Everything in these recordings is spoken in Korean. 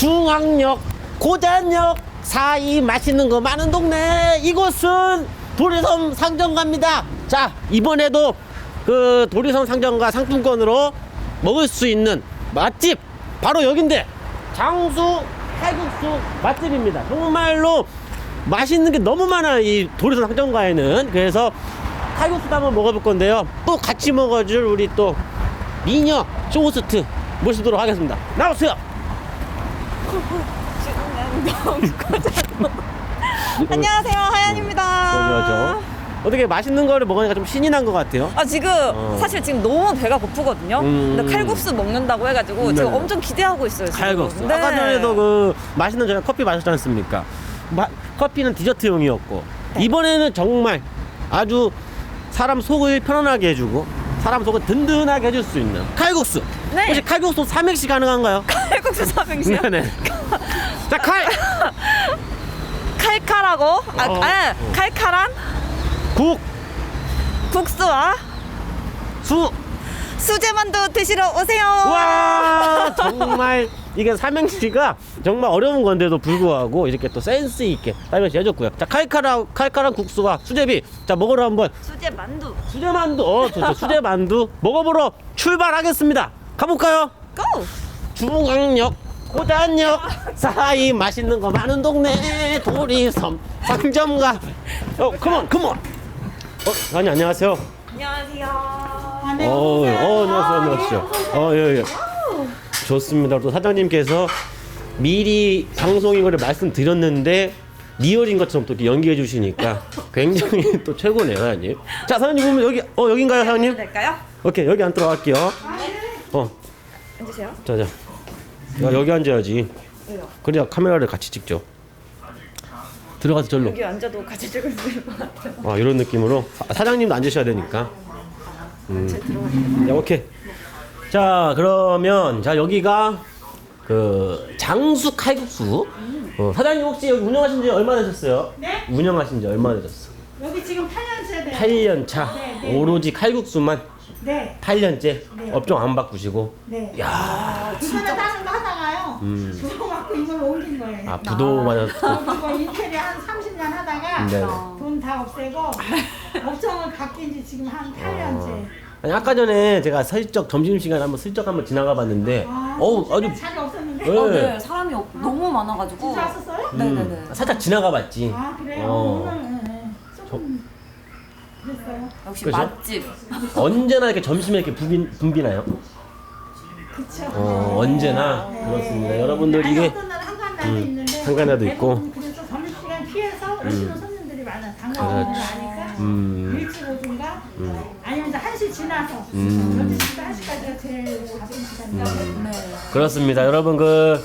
중앙역, 고잔역 사이 맛있는 거 많은 동네. 이곳은 도리섬 상점가입니다. 자, 이번에도 그 도리섬 상점가 상품권으로 먹을 수 있는 맛집 바로 여긴데 장수 칼국수 맛집입니다. 정말로 맛있는 게 너무 많아요. 이 도리섬 상점가에는. 그래서 칼국수도 한번 먹어볼 건데요. 또 같이 먹어줄 우리 또 미녀 쇼호스트 모시도록 하겠습니다. 나오세요. 안녕하세요 하얀입니다. 그렇죠. 어떻게 맛있는 거를 먹으니까 좀 신이 난 것 같아요. 아 지금 어. 사실 지금 너무 배가 고프거든요. 음. 근데 칼국수 먹는다고 해가지고 지금 네. 엄청 기대하고 있어요. 지금. 칼국수. 네. 아까 전에도 그 맛있는 저녁 커피 마셨지 않습니까? 마- 커피는 디저트용이었고 네. 이번에는 정말 아주 사람 속을 편안하게 해주고 사람 속을 든든하게 해줄 수 있는 칼국수. 네. 혹시 칼국수 삼행시 가능한가요? 칼국수 삼행시요? 네네. 자 칼, 칼칼하고 아, 어. 아 칼칼한 국, 국수와 수. 수제만두 드시러 오세요. 와 정말 이게 삼행시가 정말 어려운 건데도 불구하고 이렇게 또 센스 있게 삼행시 해줬고요. 자 칼칼한 칼칼한 국수와 수제비 자 먹으러 한번 수제만두 수제만두 어 좋죠 수제만두 먹어보러 출발하겠습니다. 가볼까요? 고! 중앙역 고단역 사이 맛있는 거 많은 동네 도리섬 상점가 어 컴온 컴온 어 아니 안녕하세요. 안녕하세요. 어, 어, 안녕하세요, 안녕하세요. 어, 예, 예. 좋습니다. 또 사장님께서 미리 방송인 거를 말씀드렸는데 리얼인 것처럼 또 이렇게 연기해 주시니까 굉장히 또 최고네요, 사장님. 자, 사장님 보면 여기 어 여긴가요, 사장님? 될까요? 오케이, 여기 안 들어갈게요. 어, 앉으세요. 자, 자. 야, 여기 앉아야지. 왜요? 그래야 카메라를 같이 찍죠. 들어가서 절로. 여기 앉아도 같이 찍을 수 있을 것 같아요. 아, 이런 느낌으로 사- 사장님도 앉으셔야 되니까. 음. 야, 오케이. 자, 그러면 자 여기가 그 장수 칼국수. 어, 사장님 혹시 여기 운영하신 지 얼마 되셨어요? 네? 운영하신 지 얼마 되셨어? 여기 지금 8년째 돼. 8년 차. 네, 네. 오로지 칼국수만 네. 8년째 네. 업종 안 바꾸시고. 네. 야, 부산에 사는 거 하다가요. 음. 부도 맞고 이걸 옮긴 거예요. 아 부도 맞았고. 이거 인테리어 한 30년 하다가 네. 돈 다 없애고 업종을 바뀐 지 지금 한 8년째. 아니 아까 전에 제가 슬쩍 점심 시간 한번 슬쩍 한번 지나가 봤는데, 아, 어우 아주 자리 없었는데. 네. 어, 네. 사람이 없- 너무 많아가지고. 진짜 왔었어요? 네네네. 음, 살짝 지나가 봤지. 아 그래요? 어. 오늘 네, 네. 조금. 역시 그죠? 맛집. 언제나 이렇게 점심에 이렇게 붐비, 붐비나요? 그쵸. 어, 언제나 그렇습니다. 여러분들 아니, 이게 어떤 날은 한간날도 음, 있는데 있고. 대부분 그래서 점심시간 피해서 오시는 손님들이 많아. 당근을 그렇지. 아니까 음. 일찍 오든가 아니면 이제 1시 지나서 음. 12시부터 1시까지가 제일 바쁜. 네. 그렇습니다. 여러분 그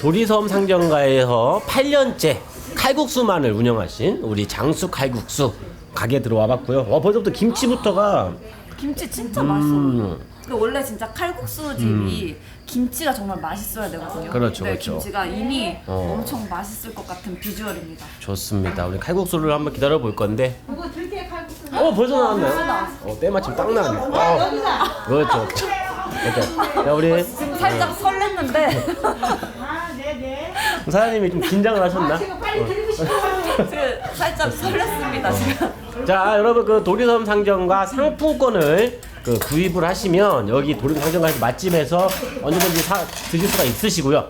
도리섬 상점가에서 8년째 칼국수만을 운영하신 우리 장수 칼국수 가게 들어와 봤고요. 어, 벌써부터 김치부터가 김치 진짜 맛있어. 음, 그 원래 진짜 칼국수 집이 김치가 정말 맛있어야 되거든요. 그렇죠, 네, 그렇죠. 김치가 이미 어. 엄청 맛있을 것 같은 비주얼입니다. 좋습니다. 우리 칼국수를 한번 기다려 볼 건데. 이거 들깨 칼국수. 어, 벌써 나왔나요? 어, 때마침 딱 나왔네. 어, 여기가. 그렇죠. 그렇죠. 자, 우리 지금 살짝 설렜는데 아. 사장님이 좀 긴장을 하셨나? 아, 지금 빨리 드리고 싶어요. 지금 살짝 설렜습니다. 지금. 자 여러분 그 도리섬 상점과 상품권을 그 구입을 하시면 여기 도리섬 상점가에서 맛집에서 언제든지 사, 드실 수가 있으시고요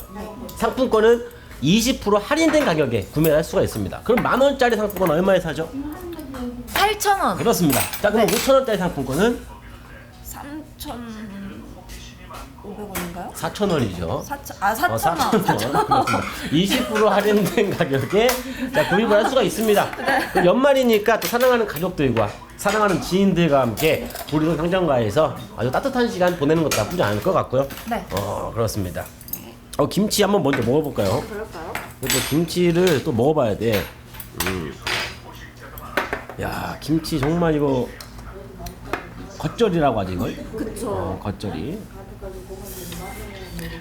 상품권은 20% 할인된 가격에 구매할 수가 있습니다 그럼 만 원짜리 상품권 얼마에 사죠? 8,000원. 그렇습니다 자 그럼 5천 원짜리 상품권은 3,500원인가요? 4천 원이죠 4천 아 어, 4,000원. 4,000원. 그렇습니다. 20% 할인된 가격에 자, 구입을 할 수가 있습니다. 또 연말이니까 또 사랑하는 가족들과 사랑하는 지인들과 함께 도리도 상점가에서 아주 따뜻한 시간 보내는 것도 나쁘지 않을 것 같고요. 네. 어, 그렇습니다. 어, 김치 한번 먼저 먹어볼까요? 그럴까요? 또 김치를 또 먹어봐야 돼. 음. 야, 김치 정말 이거 겉절이라고 하지 이걸? 그쵸. 어, 겉절이.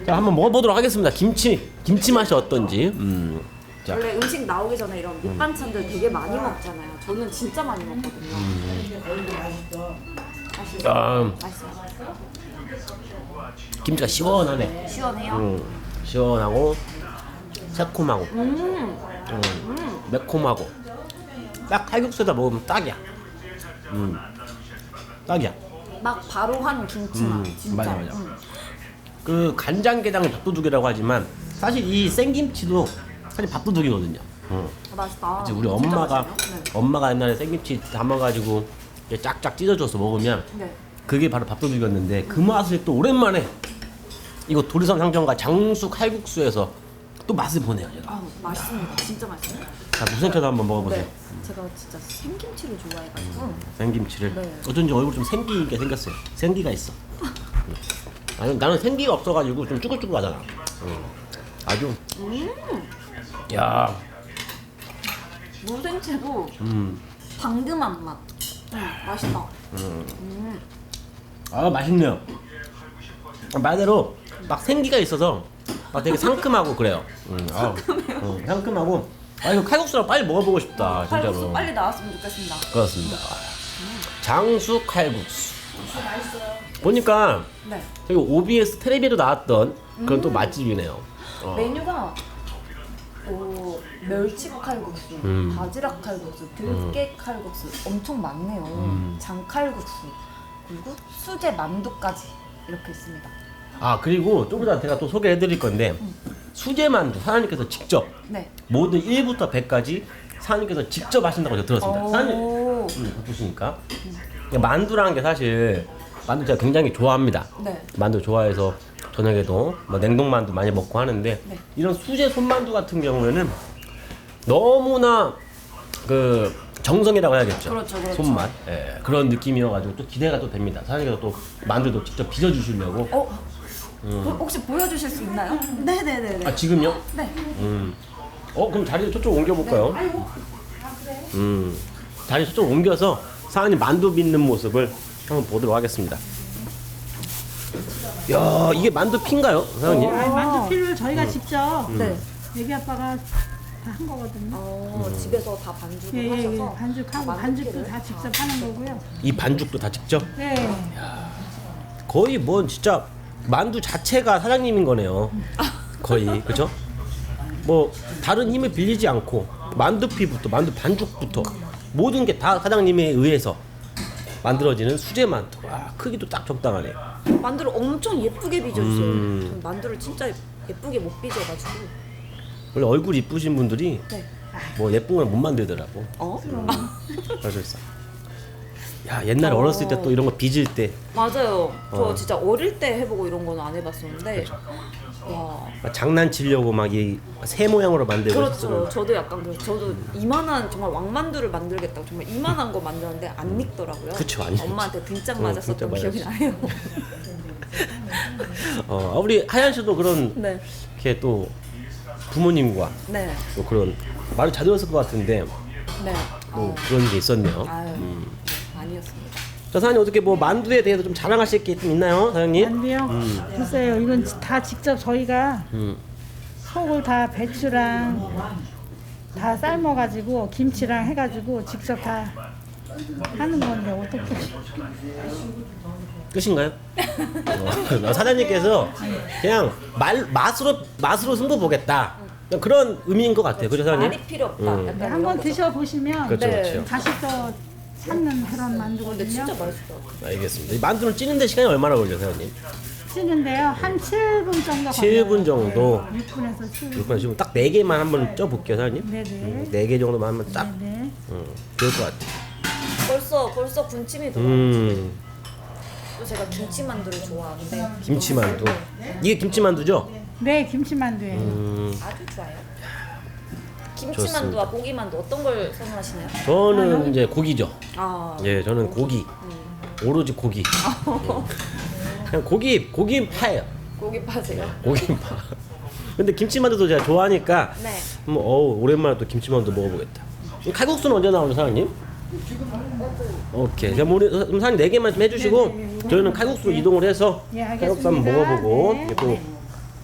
자, 한번 먹어보도록 하겠습니다. 김치, 김치 맛이 어떤지. 음. 자, 원래 음식 나오기 전에 이런 밑반찬들 되게 많이 먹잖아요. 저는 진짜 많이 먹거든요. 아, 맛있어요. 김치가 시원하네. 시원해요. 음, 시원하고 새콤하고 음. 음, 매콤하고 딱 칼국수에다 먹으면 딱이야. 음, 딱이야. 막 바로 한 김치 맛. 음, 진짜. 맞아, 맞아. 음. 그 간장게장 밥도둑이라고 하지만 사실 이 생김치도 사실 밥도둑이거든요. 음. 아, 맛있다. 이제 우리 진짜 엄마가 맛있네요. 엄마가 옛날에 생김치 담아가지고 이렇게 쫙쫙 찢어줘서 먹으면 네. 네. 그게 바로 밥도둑이었는데 그 맛을 또 오랜만에 이거 도리선 상정과 장수 칼국수에서 또 맛을 보네요 제가. 아, 맛있습니다. 진짜 맛있어요. 자 무생채도 한번 먹어보세요. 네. 제가 진짜 생김치를 좋아해가지고. 생김치를 네. 어쩐지 얼굴 좀 생기게 생겼어요. 생기가 있어. 나는 나는 생기가 없어가지고 좀 쭈글쭈글하잖아. 음. 아주. 야, 무생채도 음, 당근한 맛. 음, 맛있다. 음. 아 맛있네요. 말대로 막 생기가 있어서 막 되게 상큼하고 그래요. 음, 아, 음, 상큼하고. 아 이거 칼국수랑 빨리 먹어보고 싶다 진짜로. 칼국수 빨리 나왔으면 좋겠습니다. 그렇습니다. 장수 칼국수. 보니까 네. 저기 OBS 텔레비에도 나왔던 그런 또 맛집이네요. 어. 메뉴가 오, 멸치 칼국수, 음. 바지락 칼국수, 들깨 칼국수 엄청 많네요. 음. 장칼국수 그리고 수제 만두까지 이렇게 있습니다. 아 그리고 좀 이따 제가 또 소개해드릴 건데 수제만두 사장님께서 직접 네. 모든 1부터 100까지 사장님께서 직접 하신다고 제가 들었습니다. 사장님 오. 음, 바쁘시니까 만두라는 게 사실 만두 제가 굉장히 좋아합니다. 네. 만두 좋아해서 저녁에도 뭐 냉동만두 많이 먹고 하는데 네. 이런 수제 손만두 같은 경우에는 너무나 그 정성이라고 해야겠죠. 그렇죠, 그렇죠. 손맛 예, 그런 느낌이어가지고 또 기대가 또 됩니다. 사장님께서 또 만두도 직접 빚어주시려고. 어? 보- 혹시 보여주실 수 있나요? 네네네네. 아 지금요? 네. 음. 어 그럼 자리 저쪽 옮겨볼까요? 음. 자리 저쪽 옮겨서 사장님 만두 빚는 모습을 한번 보도록 하겠습니다. 야 이게 만두 피인가요, 사장님? 아니, 만두 피를 저희가 직접 네. 애기 아빠가 다 한 거거든요. 어, 집에서 다 반죽을 예, 예, 예. 하셔서 반죽하고 다 반죽도 만두피를 다 직접 하는 거고요. 이 반죽도 다 직접? 네. 거의 뭐 진짜 만두 자체가 사장님인 거네요. 거의 그죠? 뭐 다른 힘을 빌리지 않고 만두피부터 만두 반죽부터 모든 게 다 사장님에 의해서 만들어지는 수제 만두. 와 크기도 딱 적당하네. 만두를 엄청 예쁘게 빚어주세요. 음. 전 만두를 진짜 예쁘게 못 빚어가지고. 원래 얼굴 이쁘신 분들이 네. 뭐 예쁜 걸 못 만들더라고. 어? 그래서 있어. 야 옛날에 어렸을 때 또 이런 거 빚을 때 맞아요. 저 어. 진짜 어릴 때 해보고 이런 거는 안 해봤었는데. 와. 막 장난치려고 막 이 새 모양으로 만들고 그렇죠. 싶어서 저도 약간 그래서 저도 이만한 정말 왕만두를 만들겠다고 정말 이만한 거 만들었는데 안 익더라고요. 그쵸, 안 익지. 엄마한테 등짝 어, 맞았었던 등짝 기억이 맞았지. 나요. 어 우리 하얀 씨도 그런 네. 이렇게 또 부모님과 네. 또 그런 말을 잘 들었을 것 같은데 네. 또 어, 그런 게 있었네요. 아유. 음. 네, 아니었습니다. 자 사장님 어떻게 뭐 만두에 대해서 좀 자랑하실 게 좀 있나요, 사장님? 안돼요. 글쎄요, 이건 다 직접 저희가 음. 속을 다 배추랑 다 삶아가지고 김치랑 해가지고 직접 다 하는 건데 어떻게? 끝인가요? 어, 사장님께서 그냥 말 맛으로 맛으로 승부 보겠다. 그냥 그런 의미인 것 같아요, 그죠 사장님? 말이 필요 없다. 음. 약간 네, 이런 한번 거죠. 드셔보시면 그렇죠, 네. 그렇죠. 다시 또 찾는 그런 만두거든요. 진짜 맛있어. 알겠습니다. 이 만두를 찌는데 시간이 얼마나 걸려요, 사장님? 찌는데요, 한 7분 정도 7분 정도. 6분에서 7분. 이렇게 지금 딱 4개만 한번 쪄볼게요, 사장님. 네네. 4개 정도만 한번 딱 네네. 음, 좋을 것 같아요. 벌써 벌써 군침이 들어. 음, 또 제가 김치만두를 좋아하는데 김치만두. 이게 김치만두죠? 네, 김치만두예요. 음, 아주 좋아요. 김치만두와 고기만두 어떤 걸 선호하시나요? 저는 이제 고기죠. 아, 예, 저는 고기. 오로지 고기. 예. 그냥 고기, 고기 파예요. 고기 파세요? 고기 파. 근데 김치만두도 제가 좋아하니까 네. 뭐 어우 오랜만에 또 김치만두 먹어보겠다. 이 칼국수는 언제 나오죠, 사장님? 오케이. 그럼 우리 그럼 사장님 네 개만 좀 해주시고 저희는 칼국수로 이동을 해서 예, 칼국수 한번. 먹어보고 네. 또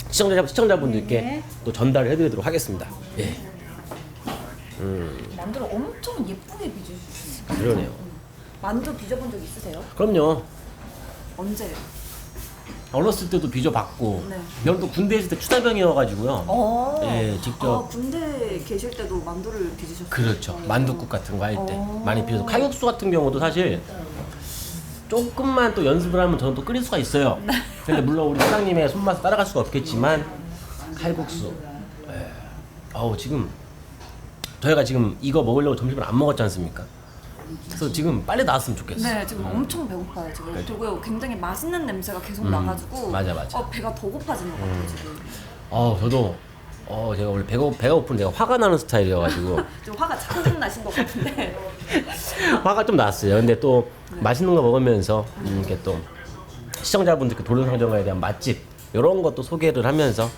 시청자 시청자분들께 네. 또 전달을 해드리도록 하겠습니다. 예, 만두를 엄청 예쁘게 빚어주시네요. 그러네요. 만두 빚어본 적 있으세요? 그럼요. 언제요? 어렸을 때도 빚어봤고 네. 저는 또 군대 있을 때 추사병이어가지고요. 어. 예, 직접. 아, 군대 계실 때도 만두를 빚으셨어요? 그렇죠. 만둣국 같은 거 할 때 어. 많이 빚어서 칼국수 같은 경우도 사실 조금만 또 연습을 하면 저는 또 끓일 수가 있어요. 네. 근데 물론 우리 사장님의 손맛을 따라갈 수가 없겠지만 칼국수. 예. 어우 지금 저희가 지금 이거 먹으려고 점심을 안 먹었지 않습니까? 그래서 지금 빨리 나왔으면 좋겠어. 네, 지금 엄청 배고파요 지금. 그렇죠. 그리고 굉장히 맛있는 냄새가 계속 음, 나가지고 맞아, 맞아. 어, 배가 더 고파지는 것 같아요 음. 지금. 어 저도 어 제가 원래 배가 배가 고픈 내가 화가 나는 스타일이어가지고 좀 화가 차곡 나신 것 같은데. 화가 좀 났어요. 근데 또 맛있는 거 먹으면서 음, 이렇게 또 시청자분들께 도련상정가에 대한 맛집 이런 것도 소개를 하면서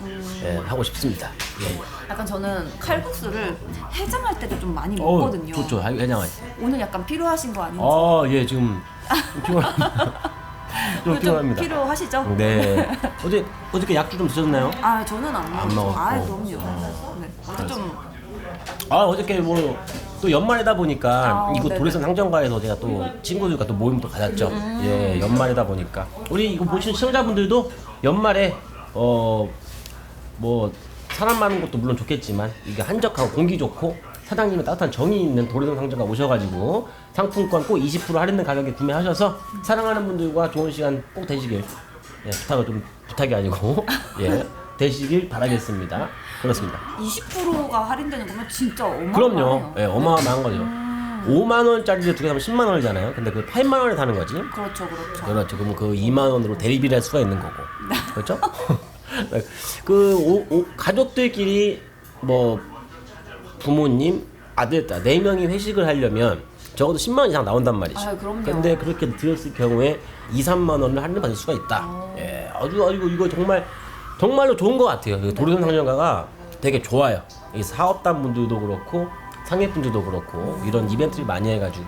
예, 하고 싶습니다. 예. 약간 저는 칼국수를 해장할 때도 좀 많이 어우, 먹거든요. 좋죠. 해장할 때. 오늘 약간 필요하신 거 아닌지. 아, 예, 지금 좀 피곤합니다. 좀 좀 피곤합니다. 필요하시죠? 네. 어제 어저께 약주 좀 드셨나요? 아 저는 안 먹었어요. 먹었고. 아 그럼요. 네. 어제 좀 아 어저께 뭐 또 연말이다 보니까 아, 이곳 네네. 도래선 상점가에서 제가 또 친구들과 또 모임도 가졌죠. 음. 예, 연말이다 보니까 우리 이거 보시는 시청자분들도 연말에 어뭐 사람 많은 것도 물론 좋겠지만 이게 한적하고 공기 좋고 사장님의 따뜻한 정이 있는 도래선 상점가 오셔가지고 상품권 꼭 20% 할인된 가격에 구매하셔서 사랑하는 분들과 좋은 시간 꼭 되시길 예, 부탁을 좀 부탁이 아니고 예 되시길 바라겠습니다. 그렇습니다. 20%가 할인되는 거면 진짜 어마어마해요. 그럼요. 예, 어마어마한 거죠. 5만 원짜리를 두 개 사면 10만 원이잖아요. 근데 그 8만 원에 사는 거지. 그렇죠, 그렇죠. 그렇죠. 그러면 그 2만 원으로 대리비를 할 수가 있는 거고. 그렇죠? 그 오, 오, 가족들끼리 뭐 부모님, 아들, 딸, 네 명이 회식을 하려면 적어도 10만 원 이상 나온단 말이죠. 아유, 그럼요. 근데 그렇게 드렸을 경우에 2, 3만 원을 할인 받을 수가 있다. 예, 아주 아주 이거 정말 정말로 좋은 것 같아요. 그 도리선 상점가가 되게 좋아요. 이 사업단 분들도 그렇고 상业분들도 그렇고 이런 이벤트를 많이 해가지고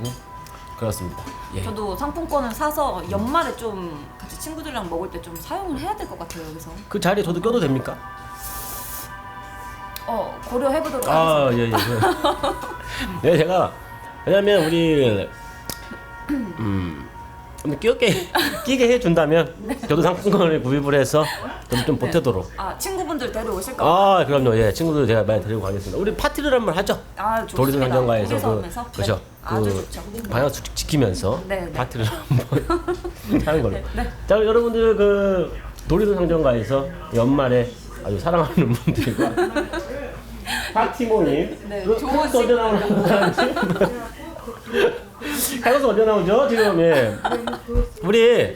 그렇습니다. 예. 저도 상품권을 사서 연말에 좀 같이 친구들이랑 먹을 때 좀 사용을 해야 될 것 같아요, 여기서. 그 자리에 저도 껴도 됩니까? 어, 고려해 보도록 아, 하겠습니다. 예, 예. 네, 제가 왜냐면 우리 음. 근데 끼게 끼게 해준다면 저도 상품권을 구입을 해서 저도 좀 보태도록. 아, 친구분들 데려오실 거. 아, 그럼요. 예, 친구들 제가 많이 데리고 가겠습니다. 우리 파티를 한번 하죠. 아, 좋습니다. 도리도 상점가에서 그? 그죠. 네. 아주 그 좋죠. 방역 수칙 지키면서 네, 네. 파티를 한번 하는 걸로. 네. 자, 여러분들 그 도리도 상점가에서 연말에 아주 사랑하는 분들과 파티 모임. 네, 그 좋은 칼국수 칼국수 언제 나오죠? 지금 예. 우리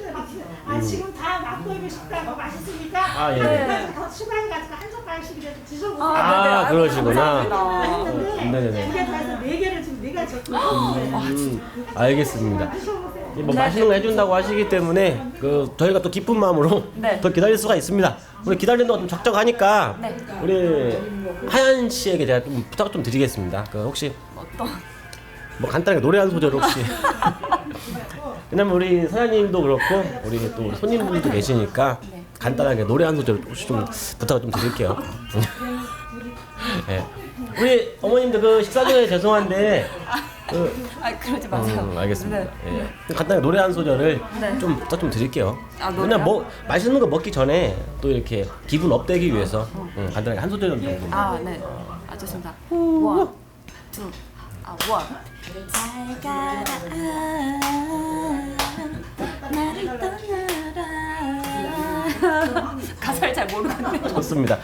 아 지금 다 맛보이고 싶다고 맛있으니까 아 예. 그래서 더 추가해 가지고 한 젓갈씩이라도 드셔보세요. 아, 그러시구나. 감사합니다. 맛있는데 네네네. 두개 다해서 네 개를 지금 네가 줬고 음, 알겠습니다. 드셔보세요. 뭐 맛있는 거 해준다고 하시기 때문에 그 저희가 또 기쁜 마음으로 네. 더 기다릴 수가 있습니다. 우리 기다리는 동안 좀 적적하니까 네. 우리 하연 씨에게 제가 좀 부탁 좀 드리겠습니다. 그 혹시 어떤 뭐 간단하게 노래 한 소절 혹시 왜냐면 우리 사장님도 그렇고 우리 또 우리 손님분들도 계시니까 네. 간단하게 노래 한 소절 혹시 좀 부탁을 좀 드릴게요. 예. 우리 어머님들 그 식사 전에 죄송한데 그 아, 그러지 마세요. 음, 알겠습니다. 네. 예. 간단하게 노래 한 소절을 네. 좀 부탁 좀 드릴게요. 아, 노래요? 뭐 맛있는 거 먹기 전에 또 이렇게 기분 업되기 위해서 음, 간단하게 한 소절 정도. 아, 네. 아, 좋습니다. 원, 투, 아, 원. 잘 가라, 나를 떠나라. 가사를 잘 모르겠네. 좋습니다.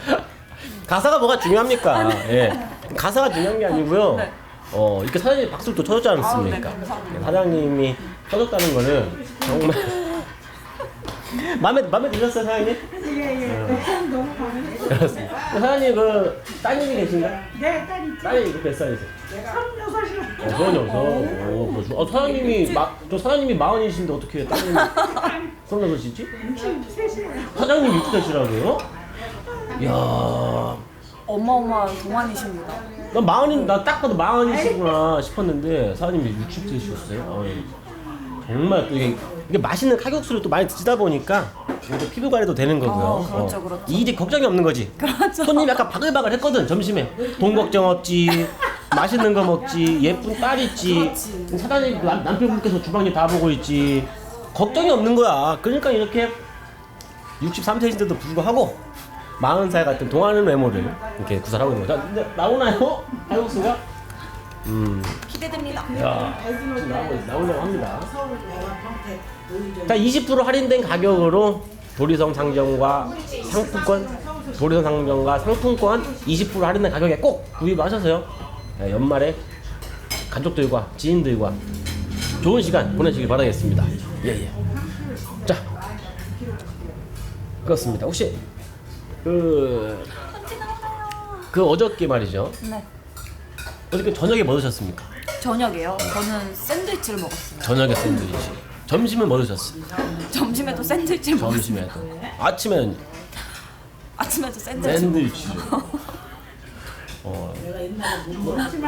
가사가 뭐가 중요합니까? 예. 가사가 중요한 게 아니고요. 네. 어 이렇게 사장님이 박수를 또 쳐줬지 않습니까? 아, 네, 감사합니다. 사장님이 쳐줬다는 거는 정말 마음에 마음에 드셨어요 사장님? 예예. 너무 많은데. 그렇습니다. 사장님 그 따님이 계신가요? 내 딸이. 딸이 몇 살이세요? 서른여섯이라. 어, 그렇죠. 어, 사장님이 마, 저 사장님이 마흔이신데 어떻게 따님이 서른여섯이지? 셋이에요. 사장님 육십대시라고요? 이야, 어마어마한 동안이십니다. 나 마흔인 나 딱 봐도 마흔이시구나 싶었는데 사장님이 육십대셨어요. 정말 또 이게, 이게 맛있는 칼국수를 또 많이 드시다 보니까 이게 피부 관리도 되는 거고요. 어, 그렇죠, 그렇죠. 이제 걱정이 없는 거지. 손님이 약간 바글바글 했거든 점심에. 돈 걱정 없지. 맛있는 거 먹지. 예쁜 딸 있지. 사장님 남, 남편분께서 주방일 다 보고 있지. 걱정이 없는 거야. 그러니까 이렇게 63세인데도 불구하고 40살 같은 동안은 외모를 이렇게 구사하고 있는 거죠. 근데 나오나요? 칼국수가? 음, 기대됩니다. 야, 나오려고 합니다. 자, 20% 할인된 가격으로 도리성 상점과 상품권, 도리성 상점과 상품권 20% 할인된 가격에 꼭 구입하셔서요. 네, 연말에 가족들과 지인들과 좋은 시간 보내시길 바라겠습니다. 예, 예. 자, 그렇습니다. 혹시 그, 그 어저께 말이죠. 네. 어저께 저녁에 뭐 드셨습니까? 저녁이요. 저는 샌드위치를 먹었어요. 저녁에 샌드위치. 점심은 뭐 드셨어요? 점심에도 샌드위치를 먹었어요. 점심에도. 아침에는 아침에도 샌드위치. 샌드위치. 어.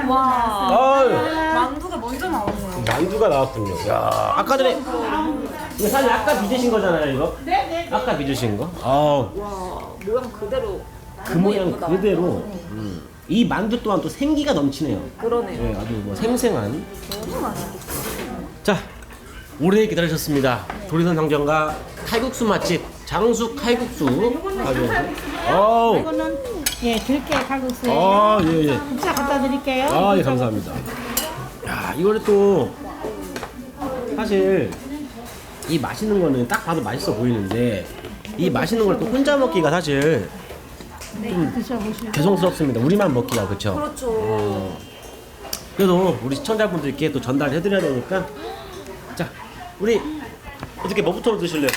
와. 아유, 만두가 먼저 나오네요. 만두가 나왔군요. 야, 아까 전에 이거 사실 아까 빚으신 거잖아요, 이거. 네 네. 아까 빚으신 거. 아우, 와 모양 그대로. 그 모양. 그대로. 음. 이 만두 또한 또 생기가 넘치네요. 그러네요. 예, 아주 뭐 생생한. 너무 맛있어. 자, 오래 기다리셨습니다. 도리선 상점과 칼국수 맛집 장수 칼국수. 어우, 이거는 예 들깨 칼국수예요. 아, 예, 예. 국자 갖다 드릴게요. 아, 예, 감사합니다. 야, 이거를 또 사실 이 맛있는 거는 딱 봐도 맛있어 보이는데 이 맛있는 걸 또 혼자 먹기가 사실 드셔보시고. 죄송스럽습니다. 우리만 먹기가 그렇죠. 그렇죠. 그래도 우리 시청자분들께 또 전달해 드려야 되니까 자, 우리 어떻게 뭐부터 드실래요?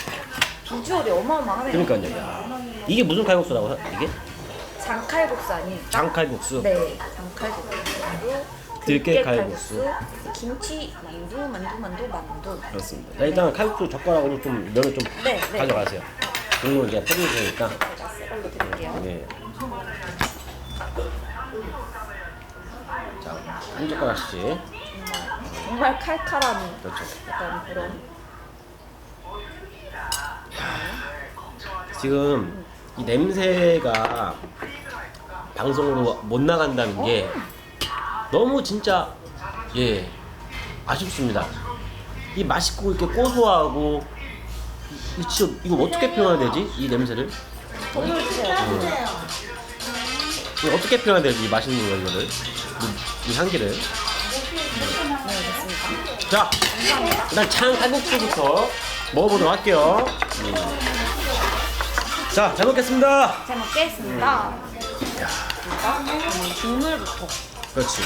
비주얼이 어마어마하네요. 그러니까요. 야, 이게 무슨 칼국수라고 하- 이게? 장칼국수 아니? 장칼국수. 네, 장칼국수. 그리고 들깨 칼국수. 김치 만두, 만두, 만두, 만두. 그렇습니다. 자, 일단 칼국수 젓가락으로 좀 면을 좀 네, 네. 가져가세요. 국물 이제 뿌릴 테니까. 새 걸로 드릴게요. 네. 자, 한 젓가락씩. 정말 칼칼한 그렇죠. 약간 그런. 지금 이 냄새가 방송으로 못 나간다는 게 너무 진짜 예 아쉽습니다. 이 맛있고 이렇게 고소하고 이 진짜 이거 어떻게 표현해야 되지? 이 냄새를 정말 진짜 이거 어떻게 표현해야 되지? 이 맛있는 거 이거를 이, 이 향기를 자 일단 창 칼국수부터 먹어보도록 할게요. 음. 자, 잘 먹겠습니다. 잘 먹겠습니다. 일단 국물부터. 그렇지.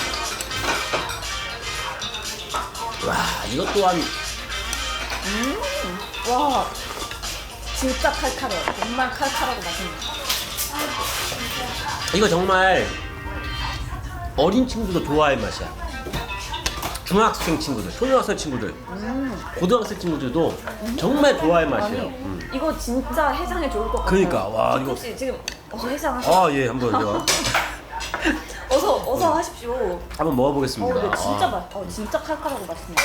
와, 이것 또한 와, 진짜 칼칼해요. 정말 칼칼하고 맛있네요. 이거 정말 어린 친구도 좋아할 맛이야. 중학생 친구들, 초등학생 친구들, 고등학생 친구들도 정말 좋아할 맛이에요. 아니, 음. 이거 진짜 해장에 좋을 것 같아요. 그러니까, 와, 이거- 혹시 지금 어서 해장하시 아, 예, 한번 제가 어서 어서 하십시오. 한번 어, 먹어보겠습니다. 근데 진짜 아, 맛, 어, 진짜 칼칼하고 맛있네요.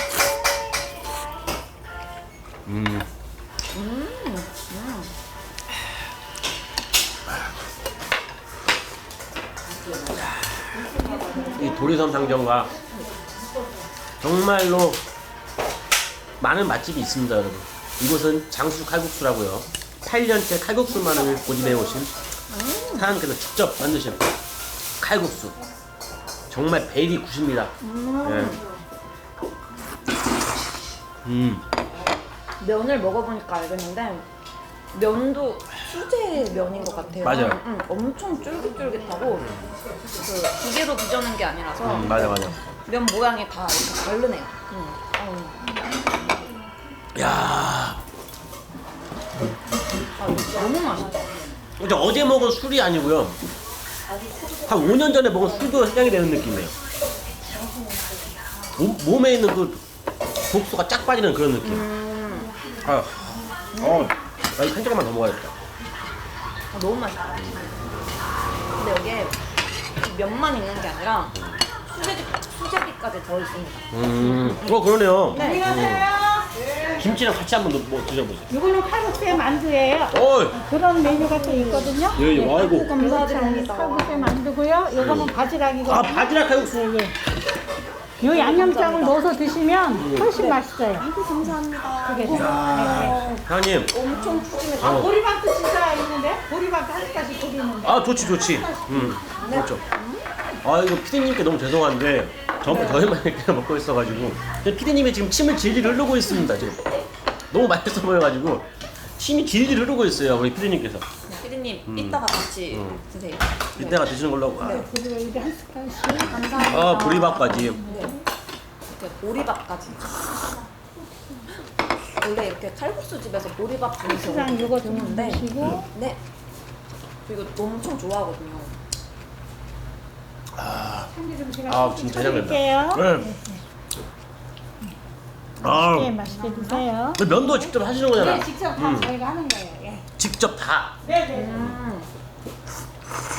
음. 이 도리섬 상점과 정말로 많은 맛집이 있습니다, 여러분. 이곳은 장수 칼국수라고요. 8년째 칼국수만을 고집해 오신 사장님께서 직접 만드신 칼국수. 정말 벨이 굿입니다. 예. 음. 면을 먹어보니까 알겠는데 면도 수제 면인 것 같아요. 맞아요. 응, 엄청 쫄깃쫄깃하고 그 기계로 빚어낸 게 아니라서 음, 맞아, 맞아. 면 모양이 다 이렇게 다르네요. 응. 어. 야, 아, 너무 맛있다. 이제 어제 먹은 술이 아니고요. 한 5년 전에 먹은 술도 해장이 되는 느낌이에요. 몸, 몸에 있는 그 독소가 쫙 빠지는 그런 느낌. 아, 어, 나한 조각만 더 먹어야겠다. 아, 너무 맛있다. 근데 여기에 면만 있는 게 아니라 수제비, 수제비까지 들어있습니다. 음, 어 그러네요. 안녕하세요. 김치랑 같이 한번 더- 뭐 드셔보세요. 이거는 칼국수의 만두예요. 어이, 그런 메뉴가 또 있거든요. 예, 예, 아이고. 감사드립니다. 칼국수의 만두고요. 이거는 바지락이거든요. 아 바지락 칼국수. 요 양념장을 넣어서 드시면 훨씬 맛있어요. 감사합니다. 그게 사장님 엄청 푸짐해. 아, 보리밥도 진짜 있는데? 보리밥도 한 가지 고기 있는데. 아 좋지 좋지 음 그렇죠 아 이거 피디님께 너무 죄송한데 저, 저희만 이렇게 먹고 있어가지고 근데 피디님이 지금 침을 질질 흐르고 있습니다 지금 너무 맛있어 보여가지고 침이 질질 흐르고 있어요 우리 피디님께서 피디님 이따가 같이 음. 드세요. 이때가 드시는 걸로 하고 아, 그리고 이게 한 숟갈씩. 감사합니다. 아 보리밥까지 이렇게 보리밥까지. 원래 이렇게 칼국수 집에서 보리밥 주는 시장 경우 요거 좀 드문데 드시고. 네. 저 이거 엄청 좋아하거든요. 제가 아 진짜 드릴게요. 대장된다 네. 아 네, 맛있게 드세요. 면도 직접 하시는 거잖아 네, 직접 다 음. 저희가 하는 거예요. 예. 직접 다 네, 네. 음.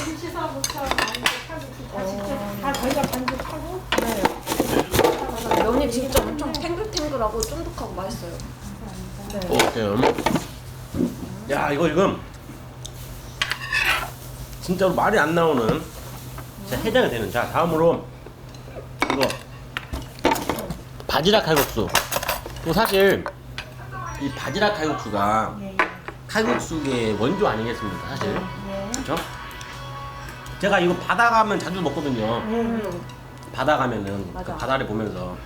김치서부터 만두칼국수 다 직접 다 저희가 반죽하고. 면이 진짜 엄청 탱글탱글하고 쫀득하고 맛있어요. 네. 오케이. 야 이거 지금 진짜로 말이 안 나오는 진짜 해장이 되는 자 다음으로 이거 바지락 칼국수 또 사실 이 바지락 칼국수가 예, 예. 칼국수의 원조 아니겠습니까 사실 예. 그렇죠? 제가 이거 바다 가면 자주 먹거든요 음. 바다 가면은 맞아. 그 바다를 보면서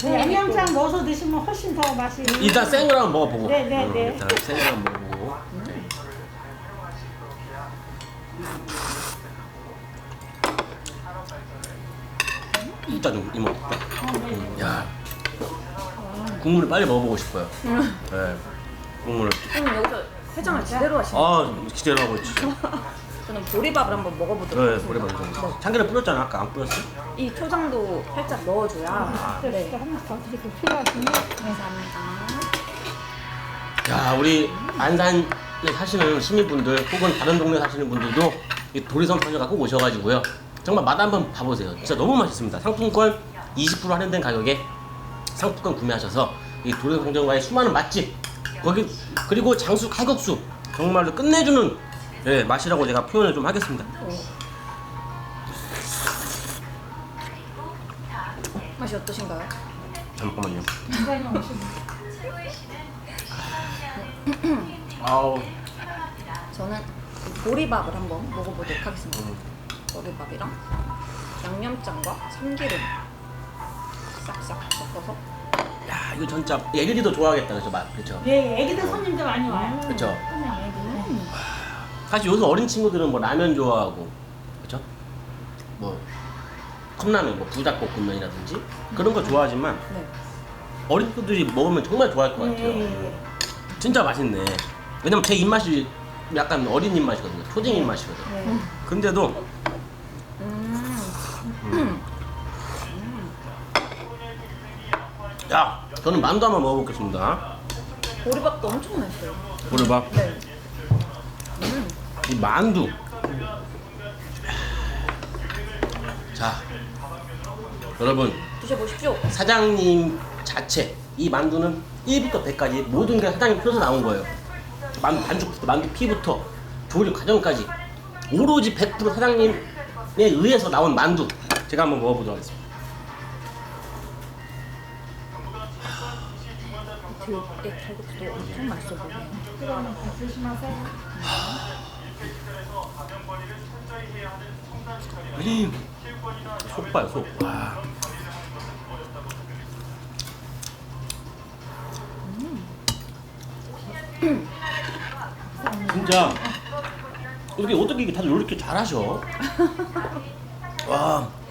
그 양념장 넣어서 드시면 훨씬 더 맛이. 일단 생걸 한번 먹어보고 네, 네, 음, 네. 일단 생걸 한번 먹어보고 이따 좀 이모 음, 야 국물을 빨리 먹어보고 싶어요 네 국물을 그럼 여기서 해장을 제대로 하시네. 아 기대를 하고 있지 저는 보리밥을 한번 먹어보도록 네 하겠습니다. 머리 먼저 참기름 뿌렸잖아 아까 안 뿌렸어? 이 초장도 살짝 넣어줘야. 네. 네. 하나 더 드리고 필요하시면. 감사합니다. 야 우리 안산에 사시는 시민분들 혹은 다른 동네 사시는 분들도 이 도리섬 편의점 꼭 오셔가지고요 정말 맛 한번 봐보세요 진짜 너무 맛있습니다 상품권 20% 할인된 가격에 상품권 구매하셔서 이 도리섬 상점과의 수많은 맛집 거기 그리고 장수 칼국수 정말로 끝내주는 예, 맛이라고 제가 표현을 좀 하겠습니다 맛이 어떠신가요? 잠깐만요. 아우 저는 이 보리밥을 한번 먹어보도록 하겠습니다. 보리밥이랑 양념장과 참기름 싹싹 섞어서 야 이거 진짜 애기들도 좋아하겠다 그죠 맛 그렇죠 예, 애기들 손님들 많이 와요. 그쵸. 그냥 애기는. 사실 요새 어린 친구들은 뭐 라면 좋아하고 그렇죠? 뭐 컵라면, 뭐 부닭볶음면이라든지 그런 거 좋아하지만 네. 어린 친구들이 먹으면 정말 좋아할 것 같아요. 예, 예, 예. 진짜 맛있네. 왜냐면 제 입맛이 약간 어린 입맛이거든요. 초딩 입맛이거든. 요 예. 근데도 야 저는 만두 한번 먹어보겠습니다. 보리밥도 엄청 맛있어요. 보려봐. 네. 이 만두. 자 여러분 드셔보십시오. 사장님 자체 이 만두는 1부터 100까지 모든 게 사장님 표에서 나온 거예요. 만두 반죽부터 만두 피부터 조리 과정까지 오로지 100% 사장님에 의해서 나온 만두 제가 한번 먹어보도록 하겠습니다. 들깨 칼국수도 엄청 맛있어. 음, 속 봐요 속. 와. 진짜 어떻게 어떻게 다들 이렇게 잘하셔? 와.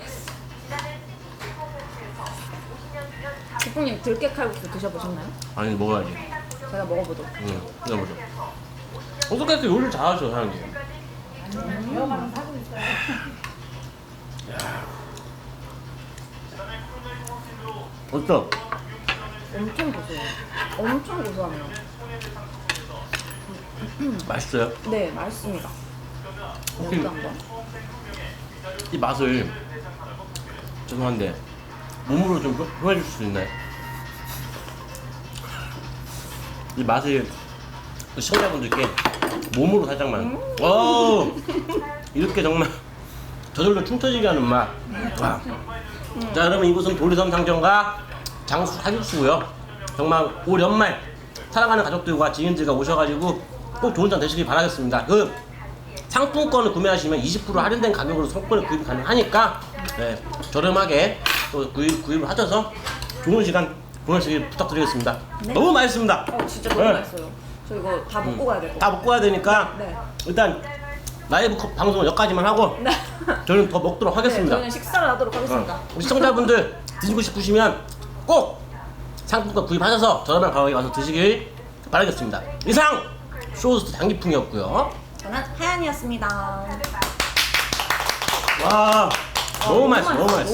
대표님 들깨 칼국수 드셔보셨나요? 아니 먹어야지. 제가 먹어보도록. 응, 먹어보죠. 어떻게 이렇게 요리를 잘하셔 사장님? 사고 있어요. 어떠? 엄청 고소해요. 엄청 고소하네요. 맛있어요? 네, 맛있습니다. 혹시 여기도 한번. 이 맛을 죄송한데 몸으로 좀 표- 표현해 줄수 있나요? 이 맛을 그 시청자분들께 몸으로 살짝만. 와 이렇게 정말 저절로 춤 터지게 하는 맛. 와, 자 여러분 이곳은 도리섬 상점과 장수 사육수고요. 정말 올 연말 사랑하는 가족들과 지인들과 오셔가지고 꼭 좋은 장 되시길 바라겠습니다. 그 상품권을 구매하시면 20% 할인된 가격으로 상품권을 구입 가능하니까 네, 저렴하게 또 구입, 구입을 하셔서 좋은 시간 보내시길 부탁드리겠습니다 너무 맛있습니다 어 진짜 너무 네. 맛있어요. 저 이거 다 먹고 가야 될것 다 같아요. 먹고 가야 되니까 네. 일단 라이브 컵- 방송은 여기까지만 하고 네. 저는 더 먹도록 네, 하겠습니다 저희는 식사를 하도록 하겠습니다. 어. 우리 시청자분들 드시고 싶으시면 꼭 상품권 구입하셔서 저렴한 가격에 와서 드시길 바라겠습니다. 이상 쇼호스트 장기풍이었고요. 저는 하연이었습니다. 와 너무 너무 맛있어, 너무. 맛있어.